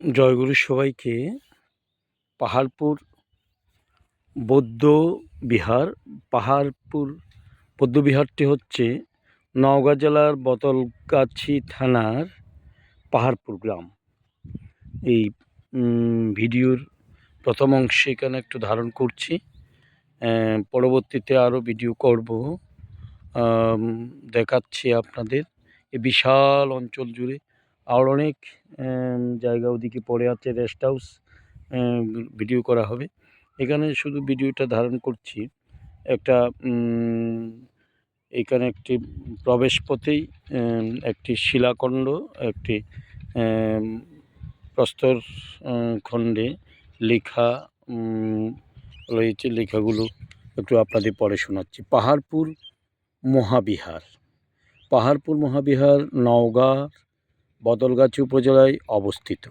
জয়গুরু সবাইকে পাহাড়পুর বৌদ্ধ বিহার, পাহাড়পুর বৌদ্ধ বিহারটি হচ্ছে নওগাঁ জেলার বতলগাছি থানার পাহাড়পুর গ্রাম। এই ভিডিওর প্রথম অংশে এখানে একটু ধারণ করছি। পরবর্তীতে আরও ভিডিও করব। দেখাচ্ছি আপনাদের। এই বিশাল অঞ্চল জুড়ে আর অনেক জায়গা ওদিকে পড়ে আছে রেস্ট হাউস ভিডিও করা হবে। এখানে শুধু ভিডিওটা ধারণ করছি, একটা এখানে একটি প্রবেশ পথেই একটি শিলাখণ্ড, একটি প্রস্তর খণ্ডে লেখা রয়েছে লেখাগুলো একটু আপনাদের পড়ে শোনাচ্ছি। পাহাড়পুর মহাবিহার। পাহাড়পুর মহাবিহার নওগাঁ বদলগাছি উপজেলায় অবস্থিত।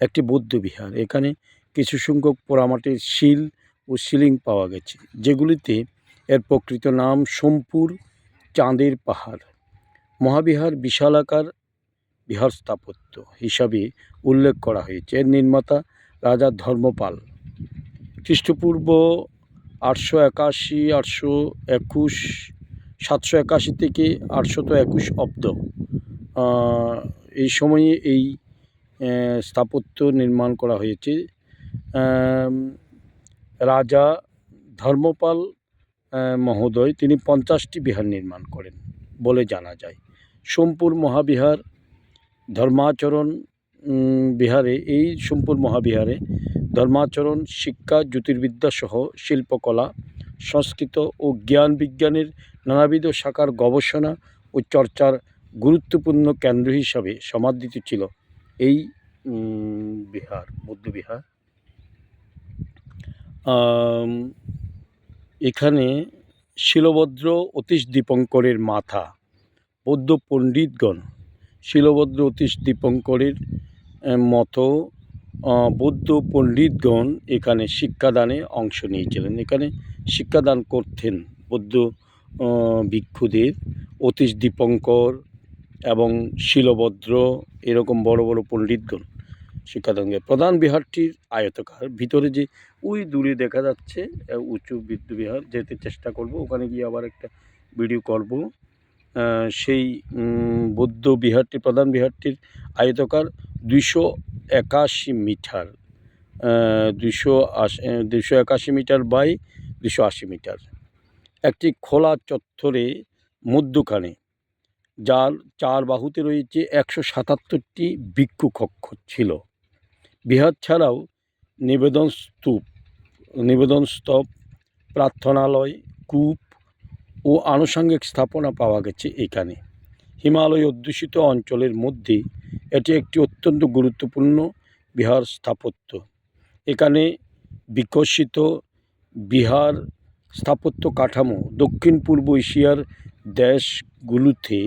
একটি বৌদ্ধ বিহার। এখানে কিছু সংখ্যক পোড়ামাটির শিল ও শিলিং পাওয়া গেছে, যেগুলিতে এর প্রকৃত নাম সোমপুর চাঁদের পাহাড়। মহাবিহার বিশালাকার বিহার স্থাপত্য হিসাবে উল্লেখ করা হয়েছে। এর নির্মাতা রাজা ধর্মপাল। খ্রিস্টপূর্ব আটশো একাশি, আটশো একুশ, সাতশো একাশি থেকে আটশত একুশ অব্দ এই সময়ে এই স্থাপত্য নির্মাণ করা হয়েছে। রাজা ধর্মপাল মহোদয়, তিনি পঞ্চাশটি বিহার নির্মাণ করেন বলে জানা যায়। সোমপুর মহাবিহার, ধর্মাচরণ বিহারে, এই সোমপুর মহাবিহারে ধর্মাচরণ, শিক্ষা, জ্যোতির্বিদ্যা সহ শিল্পকলা, সংস্কৃত ও জ্ঞান বিজ্ঞানের নানাবিধ শাখার গবেষণা ও চর্চার গুরুত্বপূর্ণ কেন্দ্র হিসাবে সমাদৃত ছিল এই বিহার বৌদ্ধ বিহার। এখানে শিলভদ্র অতীশ দীপঙ্করের মাথা, বৌদ্ধ পণ্ডিতগণ শিলভদ্র অতীশ দীপঙ্করের মতো বৌদ্ধ পণ্ডিতগণ এখানে শিক্ষাদানে অংশ নিয়েছিলেন। এখানে শিক্ষাদান করতেন বৌদ্ধ ভিক্ষুদের, অতীশ দীপঙ্কর এবং শিলভদ্র এরকম বড় বড় পণ্ডিতগণ শিক্ষাদান করে। প্রধান বিহারটির আয়তকার। ভিতরে যে ওই দূরে দেখা যাচ্ছে উঁচু বৃদ্ধ বিহার, যেতে চেষ্টা করব। ওখানে গিয়ে আবার একটা ভিডিও করব। সেই বৌদ্ধ বিহারটি প্রধান বিহারটির আয়তকার দুইশো একাশি মিটার। দুশো আশি দুশো একাশি মিটার বাই দুশো আশি মিটার। একটি খোলা চত্বরে মধ্যখানে যার চার বাহুতে রয়েছে একশো সাতাত্তরটি ভিক্ষু কক্ষ ছিল। বিহার ছাড়াও নিবেদন স্তূপ, নিবেদন স্তব, প্রার্থনালয়, কূপ ও আনুষঙ্গিক স্থাপনা পাওয়া গেছে এখানে। হিমালয় অধ্যুষিত অঞ্চলের মধ্যে এটি একটি অত্যন্ত গুরুত্বপূর্ণ বিহার স্থাপত্য। এখানে বিকশিত বিহার স্থাপত্য কাঠামো দক্ষিণ পূর্ব এশিয়ার দেশগুলোতে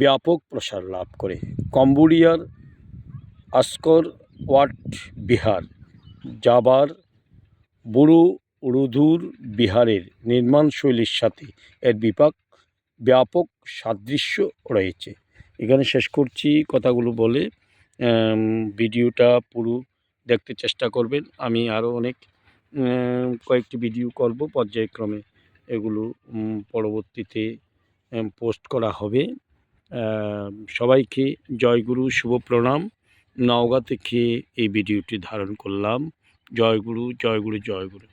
ব্যাপক প্রসার লাভ করে। কম্বোডিয়ার আস্কর ওয়াট বিহার, জাবার বুড়ো রুধুর বিহারের নির্মাণশৈলীর সাথে এর বিপাক ব্যাপক সাদৃশ্য রয়েছে। এখানে শেষ করছি কথাগুলো বলে। ভিডিওটা পুরো দেখতে চেষ্টা করবেন। আমি আরও অনেক কয়েকটি ভিডিও করব। পর্যায়ক্রমে এগুলো পরবর্তীতে পোস্ট করা হবে। সবাইকে জয়গুরু শুভ প্রণাম। নওগাঁ থেকে এই ভিডিওটি ধারণ করলাম। জয়গুরু জয়গুরু জয়গুরু।